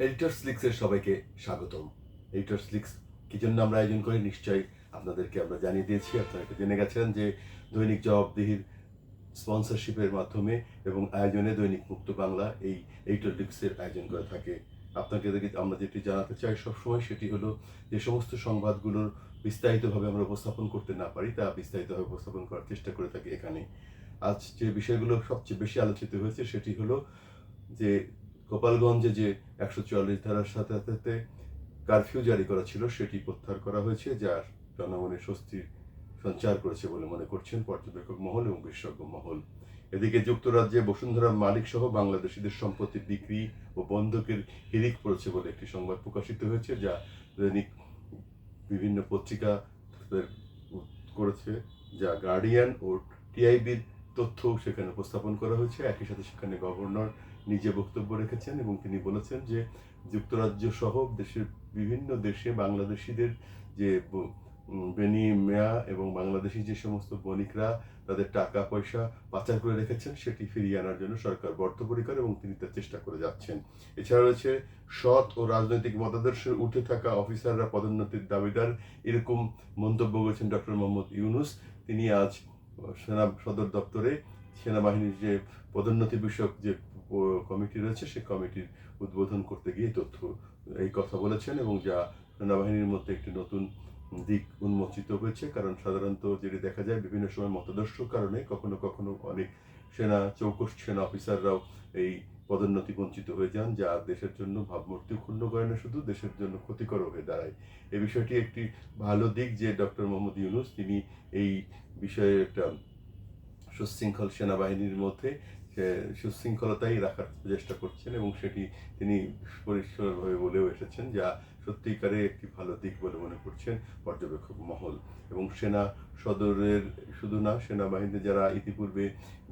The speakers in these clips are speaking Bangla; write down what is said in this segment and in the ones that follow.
এডিটর্স লিক্সের সবাইকে স্বাগতম। এডিটর্স লিক্স কি জন্য আমরা আয়োজন করি? নিশ্চয়ই আপনাদেরকে আমরা জানিয়ে দিয়েছি। আপনারা এটা জেনে গেছেন যে দৈনিক জবাবদিহির স্পন্সরশিপের মাধ্যমে এবং আয়োজনে দৈনিক মুক্ত বাংলা এই এডিটর লিক্সের আয়োজন করে থাকে। আপনাকে আমরা যেটি জানাতে চাই সবসময় সেটি হলো যে সমস্ত সংবাদগুলোর বিস্তারিতভাবে আমরা উপস্থাপন করতে না পারি, তা বিস্তারিতভাবে উপস্থাপন করার চেষ্টা করে থাকি এখানে। আজ যে বিষয়গুলো সবচেয়ে বেশি আলোচিত হয়েছে সেটি হলো যে গোপালগঞ্জে যে একশো চুয়াল্লিশ ধারার সাথে সাথে কারফিউ জারি করা ছিল, সেটি প্রত্যাহার করা হয়েছে যা জনগণের স্বস্তির সঞ্চার করেছে বলে মনে করছেন পর্যবেক্ষক মহল এবং বিশেষজ্ঞ মহল। এদিকে যুক্তরাজ্যে বসুন্ধরা মালিক সহ বাংলাদেশিদের সম্পত্তি বিক্রি ও বন্ধকের হিরিক পড়েছে বলে একটি সংবাদ প্রকাশিত হয়েছে, যা দৈনিক বিভিন্ন পত্রিকা করেছে, যা গার্ডিয়ান ও টিআইবির তথ্য সেখানে উপস্থাপন করা হয়েছে। একই সাথে সেখানে গভর্নর নিজে বক্তব্য রেখেছেন এবং তিনি বলেছেন যে যুক্তরাজ্য সহ দেশের বিভিন্ন দেশে বাংলাদেশিদের যে বেনি মেয়া এবং বাংলাদেশি যে সমস্ত বণিকরা তাদের টাকা, পয়সা পাচার করে রেখেছেন, সেটি ফিরিয়ে আনার জন্য সরকার বদ্ধপরিকর এবং তিনি তার চেষ্টা করে যাচ্ছেন। এছাড়া রয়েছে সৎ ও রাজনৈতিক মতাদর্শে উঠে থাকা অফিসাররা পদোন্নতির দাবিদার। এরকম মন্তব্য করেছেন ডক্টর মোহাম্মদ ইউনুস। তিনি আজ সেনা সদর দপ্তরে সেনাবাহিনীর যে পদোন্নতি বিষয়ক যে কমিটি রয়েছে সেই কমিটির উদ্বোধন করতে গিয়ে তথ্য, এই কথা বলেছেন এবং যা সেনাবাহিনীর মধ্যে একটি নতুন দিক উন্মোচিত হয়েছে। কারণ সাধারণত যেটি দেখা যায়, বিভিন্ন সময় মতাদর্শ কারণে কখনো কখনো অনেক সেনা চৌকস, সেনা অফিসাররাও এই পদোন্নতি বঞ্চিত হয়ে যান, যা দেশের জন্য ভাবমূর্তি ক্ষুণ্ণ করে না, শুধু দেশের জন্য ক্ষতিকর হয়ে দাঁড়ায়। এই বিষয়টি একটি ভালো দিক যে ডক্টর মোহাম্মদ ইউনুস, তিনি এই বিষয়ে একটা সুশৃঙ্খল সেনাবাহিনীর মধ্যে সুশৃঙ্খলতাই রাখার চেষ্টা করছেন এবং সেটি তিনি পরিষ্কারভাবে বলেও এসেছেন যা সত্যিকারে একটি ভালো দিক বলে মনে করছেন পর্যবেক্ষক মহল। এবং সেনা সদরের শুধু না, সেনাবাহিনীতে যারা ইতিপূর্বে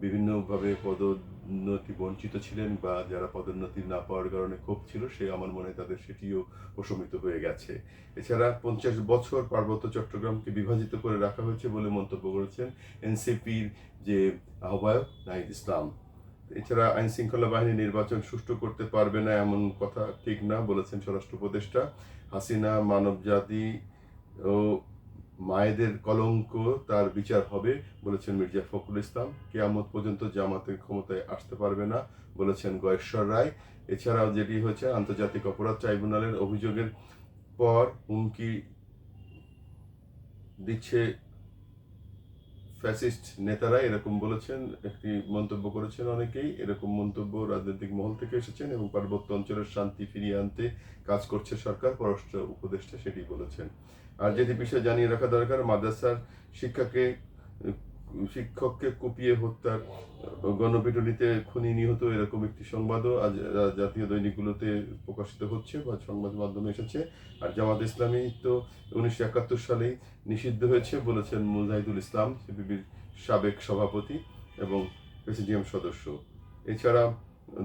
বিভিন্নভাবে পদোন্নতি বঞ্চিত ছিলেন বা যারা পদোন্নতি না পাওয়ার কারণে ক্ষোভ ছিল, সে আমার মনে তাদের সেটিও প্রশমিত হয়ে গেছে। এছাড়া পঞ্চাশ বছর পার্বত্য চট্টগ্রামকে বিভাজিত করে রাখা হয়েছে বলে মন্তব্য করেছেন এনসিপির যে আহ্বায়ক নাহিদ ইসলাম। এছাড়া আইন শৃঙ্খলা বাহিনী নির্বাচন সুষ্ঠু করতে পারবে না এমন কথা ঠিক না বলেছেন স্বরাষ্ট্র উপদেষ্টা হাসিনা মানব জাতি ও মায়েদের কলঙ্ক তার বিচার হবে, বলেছেন মির্জা ফখরুল ইসলাম। কেয়ামত পর্যন্ত জামাতের ক্ষমতায় আসতে পারবে না, বলেছেন গয়েশ্বর রায়। এছাড়াও যেটি হয়েছে, আন্তর্জাতিক অপরাধ ট্রাইব্যুনালের অভিযোগের পর হুমকি দিচ্ছে ফ্যাসিস্ট নেতারা এরকম বলেছেন একটি মন্তব্য করেছেন অনেকেই এরকম মন্তব্য রাজনৈতিক মহল থেকে এসেছেন এবং পার্বত্য অঞ্চলের শান্তি ফিরিয়ে আনতে কাজ করছে সরকার পররাষ্ট্র উপদেষ্টা সেটি বলেছেন। আর যেটি বিষয়ে জানিয়ে রাখা দরকার মাদ্রাসার শিক্ষাকে শিক্ষককে কুপিয়ে হত্যার গণপিটুনিতে খুনি নিহত এরকম একটি সংবাদও আজ জাতীয় দৈনিকগুলোতে প্রকাশিত হচ্ছে বা সংবাদ মাধ্যমে এসেছে। আর জামাত ইসলামী তো উনিশশো একাত্তর সালেই নিষিদ্ধ হয়েছে বলেছেন মুজাহিদুল ইসলাম, সিপিবির সাবেক সভাপতি এবং প্রেসিডিয়াম সদস্য। এছাড়া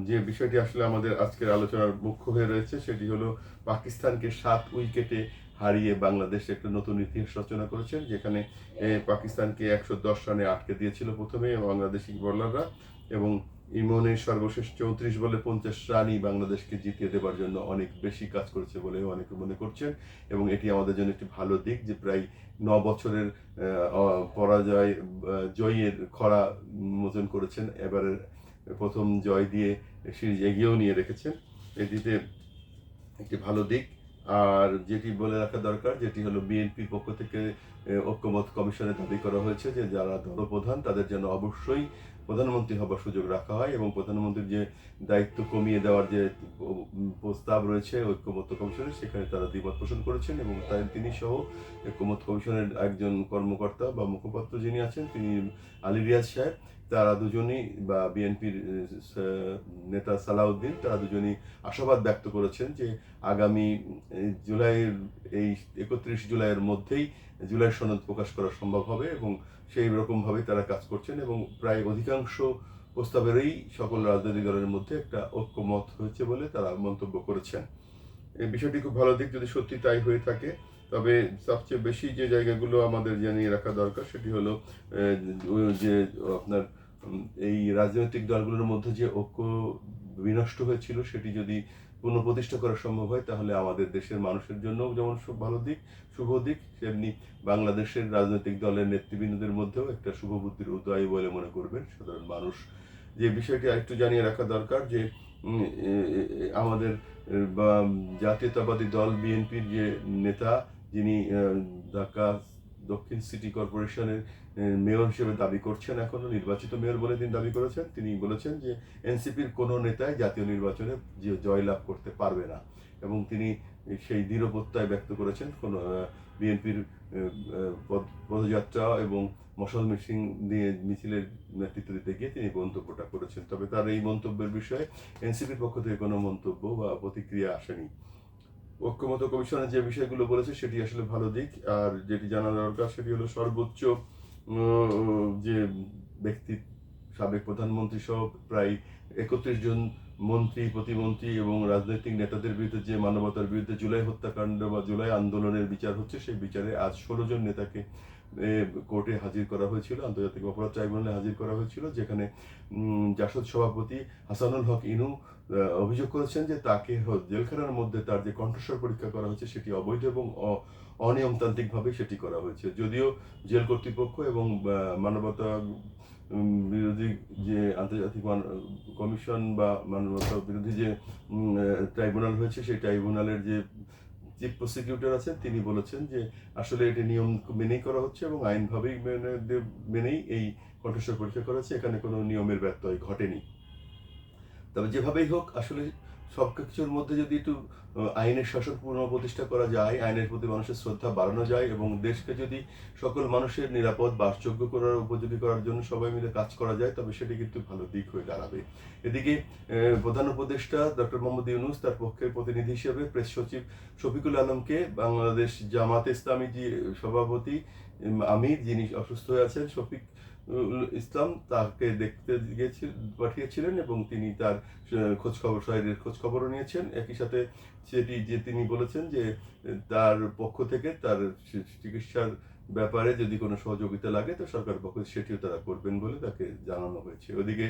যে বিষয়টি আসলে আমাদের আজকের আলোচনার মুখ্য হয়ে রয়েছে সেটি হলো পাকিস্তানকে সাত উইকেটে হারিয়ে বাংলাদেশ একটা নতুন ইতিহাস রচনা করেছেন যেখানে পাকিস্তানকে একশো দশ রানে আটকে দিয়েছিল প্রথমে বাংলাদেশি বোলাররা এবং ইমনের সর্বশেষ চৌত্রিশ বলে পঞ্চাশ রানই বাংলাদেশকে জিতিয়ে দেবার জন্য অনেক বেশি কাজ করেছে বলে অনেকে মনে করছেন এবং এটি আমাদের জন্য একটি ভালো দিক যে প্রায় ন বছরের পরাজয় জয়ের খরা মোচন করেছেন, এবারে প্রথম জয় দিয়ে সিরিজ এগিয়েও নিয়ে রেখেছেন। এটিতে একটি ভালো দিক। আর যেটি বলে রাখা দরকার, যেটি হলো বিএনপির পক্ষ থেকে ঐক্যমত কমিশনে দাবি করা হয়েছে যে যারা দলপ্রধান তাদের যেন অবশ্যই প্রধানমন্ত্রী হবার সুযোগ রাখা হয় এবং প্রধানমন্ত্রীর যে দায়িত্ব কমিয়ে দেওয়ার যে প্রস্তাব রয়েছে ঐক্যমত্য কমিশনের, সেখানে তারা দ্বিমত পোষণ করেছেন এবং তাই তিনি সহ ঐক্যমত কমিশনের একজন কর্মকর্তা বা মুখপাত্র যিনি আছেন, তিনি আলী রিয়াজ সাহেব, তারা দুজনই বা বিএনপির নেতা সালাউদ্দিন, তারা দুজনই আশাবাদ ব্যক্ত করেছেন যে আগামী জুলাইয়ের, এই একত্রিশ জুলাইয়ের মধ্যেই জুলাই সনদ প্রকাশ করা সম্ভব হবে এবং সেই রকমভাবেই তারা কাজ করছেন এবং প্রায় অধিকাংশ প্রস্তাবেরই সকল রাজনৈতিক দলের মধ্যে একটা ঐক্যমত হয়েছে বলে তারা মন্তব্য করেছেন। এই বিষয়টি খুব ভালো দিক যদি সত্যি তাই হয়ে থাকে, তবে সবচেয়ে বেশি যে জায়গাগুলো আমাদের জানিয়ে রাখা দরকার সেটি হলো যে আপনার এই রাজনৈতিক দলগুলোর মধ্যে যে ঐক্য বিনষ্ট হয়েছিল সেটি যদি পুনঃপ্রতিষ্ঠা করা সম্ভব হয়, তাহলে আমাদের দেশের মানুষের জন্য যেমন সব ভালো দিক, শুভ দিক, তেমনি বাংলাদেশের রাজনৈতিক দলের নেতৃবৃন্দদের মধ্যেও একটা শুভ বুদ্ধির উদয় বলে মনে করবেন সাধারণ মানুষ। যে বিষয়টি আরেকটু জানিয়ে রাখা দরকার যে আমাদের জাতীয়তাবাদী দল, বিএনপির যে নেতা, যিনি ঢাকা দক্ষিণ সিটি কর্পোরেশনের মেয়র হিসেবে দাবি করছেন এখনও, নির্বাচিত মেয়র বলে তিনি দাবি করেছেন। তিনি বলেছেন যে, এনসিপির কোনো নেতাই জাতীয় নির্বাচনে জয়লাভ করতে পারবে না। এবং তিনি সেই দৃঢ় প্রত্যয় ব্যক্ত করেছেন, কোনো বিএনপির পদযাত্রা এবং মশাল মিছিল দিয়ে মিছিলের নেতৃত্ব দিতে গিয়ে তিনি মন্তব্যটা করেছেন। তবে তার এই মন্তব্যের বিষয়ে এনসিপির পক্ষ থেকে কোনো মন্তব্য বা প্রতিক্রিয়া আসেনি। ঐক্যমত কমিশনের যে বিষয়গুলো বলেছে, সেটি আসলে ভালো দিক। আর যেটি জানা দরকার, সেটি হলো সর্বোচ্চ যে ব্যক্তি, সাবেক প্রধানমন্ত্রী সহ প্রায় একত্রিশ জন মন্ত্রী, প্রতিমন্ত্রী এবং রাজনৈতিক নেতাদের বিরুদ্ধে যে মানবতার বিরুদ্ধে জুলাই হত্যাকাণ্ড বা জুলাই আন্দোলনের বিচার হচ্ছে, সেই বিচারে আজ ষোলো জন নেতাকে কোর্টে হাজির করা হয়েছিল, আন্তর্জাতিক অপরাধ ট্রাইব্যুনালে হাজির করা হয়েছিল, যেখানে জাসদ সভাপতি হাসানুল হক ইনু অভিযোগ করেছেন যে তাকে জেলখানার মধ্যে তার যে কণ্ঠস্বর পরীক্ষা করা হয়েছে সেটি অবৈধ এবং অনিয়মতান্ত্রিকভাবে সেটি করা হয়েছে। যদিও জেল কর্তৃপক্ষ এবং মানবতা বিরোধী যে আন্তর্জাতিক কমিশন বা মানবতা বিরোধী যে ট্রাইব্যুনাল হয়েছে, সেই ট্রাইব্যুনালের যে চিফ প্রসিকিউটর আছেন, তিনি বলেছেন যে আসলে এটি নিয়ম মেনেই করা হচ্ছে এবং আইনভাবেই মেনে মেনেই এই কণ্ঠস্বর পরীক্ষা করা হচ্ছে। এখানে কোনো নিয়মের ব্যত্যয় ঘটেনি। তবে যেভাবেই হোক, আসলে সব কিছুর মধ্যে যদি একটু আইনের শাসন পুনঃপ্রতিষ্ঠা করা যায়, আইনের প্রতি মানুষের শ্রদ্ধা বাড়ানো যায় এবং দেশকে যদি সকল মানুষের নিরাপদ, বাসযোগ্য করার, উপযোগী করার জন্য সবাই মিলে কাজ করা যায়, তবে সেটি কিন্তু ভালো দিক হয়ে দাঁড়াবে। এদিকে প্রধান উপদেষ্টা ডক্টর মোহাম্মদ ইউনুস তার পক্ষের প্রতিনিধি হিসেবে প্রেস সচিব শফিকুল আলমকে বাংলাদেশ জামাত ইসলামী যে সভাপতি আমির, যিনি অসুস্থ হয়ে আছেন, শফিক ইসলাম তাকে দেখতে গিয়েছিল পাঠিয়েছিলেন এবং তিনি তার খোঁজখবর শহরের খোঁজখবরও খোঁজ নিয়েছেন। একই সাথে সেটি যে তিনি বলেছেন যে, তার পক্ষ থেকে তার চিকিৎসার ব্যাপারে যদি কোনো সহযোগিতা লাগে, তো সরকার পক্ষ সেটিও তারা করবেন বলে তাকে জানানো হয়েছে। ওদিকে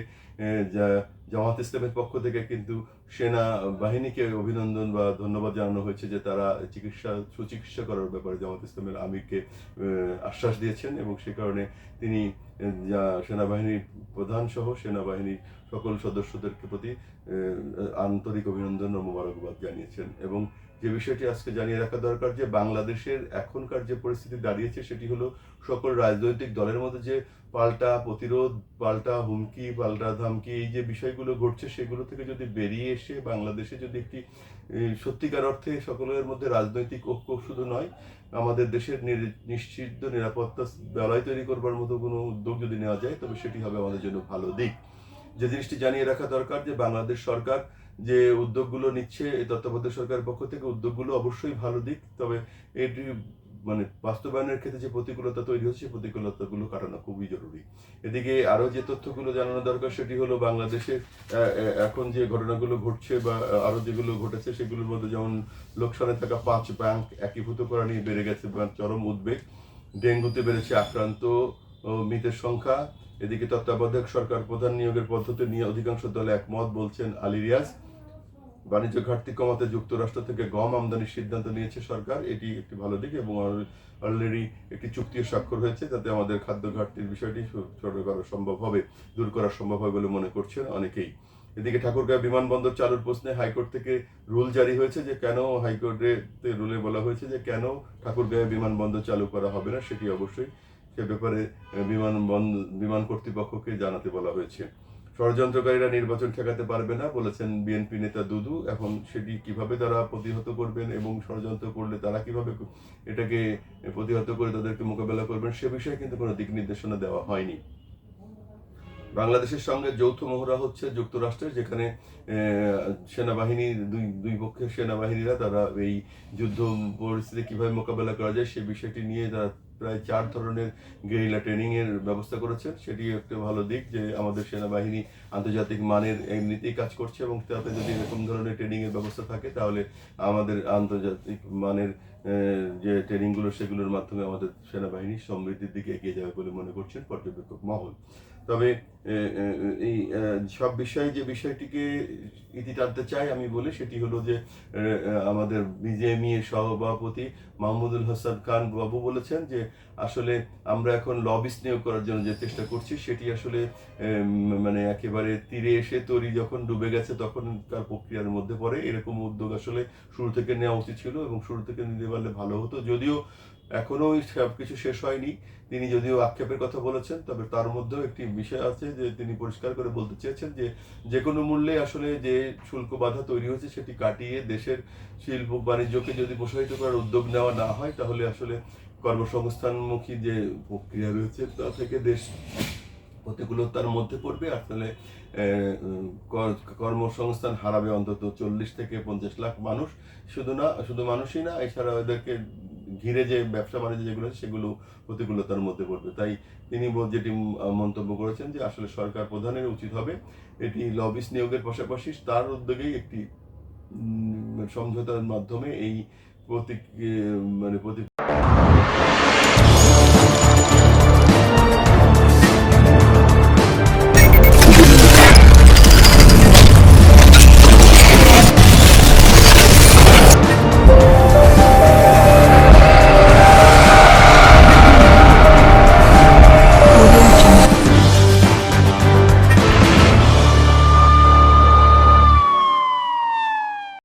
জামাত ইসলামের পক্ষ থেকে কিন্তু সেনা বাহিনীকে অভিনন্দন বা ধন্যবাদ জানানো হয়েছে যে তারা চিকিৎসা, সুচিকিৎসা করার ব্যাপারে জামাত ইসলামের আমিরকে আশ্বাস দিয়েছেন এবং সে কারণে তিনি যা সেনাবাহিনীর প্রধান সহ সেনাবাহিনীর সকল সদস্যদের প্রতি আন্তরিক অভিনন্দন ও মোবারকবাদ জানিয়েছেন এবং যে বিষয়টি আজকে জানিয়ে রাখা দরকার যে বাংলাদেশের এখনকার যে পরিস্থিতি দাঁড়িয়েছে, সেটি হলো সকল রাজনৈতিক দলের মধ্যে যে পাল্টা প্রতিরোধ, পাল্টা হুমকি, পাল্টা ধামকি, এই যে বিষয়গুলো ঘটছে, সেগুলো থেকে যদি বেরিয়ে এসে বাংলাদেশে যদি একটি সত্যিকার অর্থে সকলের মধ্যে রাজনৈতিক ঐক্য শুধু নয়, আমাদের দেশের নিশ্চিত নিরাপত্তা বলয় তৈরি করবার মতো কোনো উদ্যোগ যদি নেওয়া যায়, তবে সেটি হবে আমাদের জন্য ভালো দিক। যে জিনিসটি জানিয়ে রাখা দরকার যে বাংলাদেশ সরকার যে উদ্যোগগুলো নিচ্ছে এই তত্ত্বাবধায়ক সরকারের পক্ষ থেকে উদ্যোগগুলো অবশ্যই ভালো দিক তবে এটি মানে বাস্তবায়নের ক্ষেত্রে যে প্রতিকূলতা তৈরি হচ্ছে প্রতিকূলতাগুলো কাটানো খুবই জরুরি। এদিকে আরও যে তথ্যগুলো জানানো দরকার সেটি হলো বাংলাদেশে এখন যে ঘটনাগুলো ঘটছে বা আহ, আরও যেগুলো ঘটেছে সেগুলোর মধ্যে যেমন লোকসানে থাকা পাঁচ ব্যাংক একীভূত করা নিয়ে বেড়ে গেছে চরম উদ্বেগ। ডেঙ্গুতে বেড়েছে আক্রান্ত মৃতের সংখ্যা। এদিকে তত্ত্বাবধায়ক সরকার প্রধান নিয়োগের পদ্ধতি নিয়ে অধিকাংশ দল একমত বলছেন আলী রিয়াজ বাণিজ্য ঘাটতি কমাতে যুক্তরাষ্ট্র থেকে গম আমদানির সিদ্ধান্ত নিয়েছে সরকার। এটি একটি ভালো দিক এবং অলরেডি একটি চুক্তিও স্বাক্ষর হয়েছে যাতে আমাদের খাদ্য ঘাটতির বিষয়টি ছোট করা সম্ভব হবে, দূর করা সম্ভব হবে বলে মনে করছেন অনেকেই। এদিকে ঠাকুরগাঁও বিমানবন্দর চালুর প্রশ্নে হাইকোর্ট থেকে রুল জারি হয়েছে যে কেন হাইকোর্টে রুলে বলা হয়েছে যে কেন ঠাকুরগাঁও বিমানবন্দর চালু করা হবে না, সেটি অবশ্যই সে ব্যাপারে বিমান বিমান কর্তৃপক্ষকে জানাতে বলা হয়েছে। ষড়যন্ত্রকারীরা নির্বাচন ঠেকাতে পারবে না, বলেছেন বিএনপি নেতা দুদু। এখন সেটি কীভাবে তারা প্রতিহত করবেন এবং ষড়যন্ত্র করলে তারা কীভাবে এটাকে প্রতিহত করে তাদেরকে মোকাবেলা করবেন, সে বিষয়ে কিন্তু কোনো দিক নির্দেশনা দেওয়া হয়নি। বাংলাদেশের সঙ্গে যৌথ মহড়া হচ্ছে যুক্তরাষ্ট্রের, যেখানে সেনাবাহিনী, দুই দুই পক্ষের সেনাবাহিনীরা তারা এই যুদ্ধ পরিস্থিতি কীভাবে মোকাবেলা করা যায় সে বিষয়টি নিয়ে তারা প্রায় চার ধরনের গেরিলা ট্রেনিং এর ব্যবস্থা করেছে সেটি একটা ভালো দিক যে আমাদের সেনাবাহিনী আন্তর্জাতিক মানের এমনিতেই কাজ করছে এবং তাতে যদি এরকম ধরনের ট্রেনিং এর ব্যবস্থা থাকে তাহলে আমাদের আন্তর্জাতিক মানের যে ট্রেনিংগুলো সেগুলোর মাধ্যমে আমাদের সেনাবাহিনী সমৃদ্ধির দিকে এগিয়ে যাবে বলে মনে করছেন পর্যবেক্ষক মহল। তবে এই সব বিষয়ে যে বিষয়টিকে ইতি টানতে চাই আমি বলি, সেটি হলো যে আমাদের বিজেএমই এর সভাপতি মাহমুদুল হাসান খান বাবু বলেছেন যে, আসলে আমরা এখন লবিস নিয়োগ করার জন্য যে চেষ্টা করছি, সেটি আসলে মানে একেবারে তীরে এসে তরি যখন ডুবে গেছে, তখন তার প্রক্রিয়ার মধ্যে পড়ে। এরকম উদ্যোগ আসলে শুরু থেকে নেওয়া উচিত ছিল এবং শুরু থেকে নিতে পারলে ভালো হতো। যদিও এখনও সব কিছু শেষ হয়নি। তিনি যদিও আক্ষেপের কথা বলেছেন, তবে তার মধ্যেও একটি বিষয় আছে যে তিনি পরিষ্কার করে বলতে চেয়েছেন যে যে কোনো মূল্যে আসলে যে শুল্ক বাধা তৈরি হয়েছে সেটি কাটিয়ে দেশের শিল্প বাণিজ্যকে যদি প্রসারিত করার উদ্যোগ নেওয়া না হয়, তাহলে আসলে কর্মসংস্থানমুখী যে প্রক্রিয়া রয়েছে, তা থেকে দেশ প্রতিকূলতার মধ্যে পড়বে। আসলে কর্মসংস্থান হারাবে অন্তত চল্লিশ থেকে পঞ্চাশ লাখ মানুষ। শুধু না, শুধু মানুষই না এছাড়া এদেরকে ঘিরে যে ব্যবসা বাণিজ্য যেগুলো সেগুলো প্রতিকূলতার মধ্যে পড়বে। তাই তিনি যেটি মন্তব্য করেছেন যে আসলে সরকার প্রধানের উচিত হবে এটি লবিস নিয়োগের পাশাপাশি তার উদ্যোগেই একটি সমঝোতার মাধ্যমে এই প্রতীক মানে প্রতি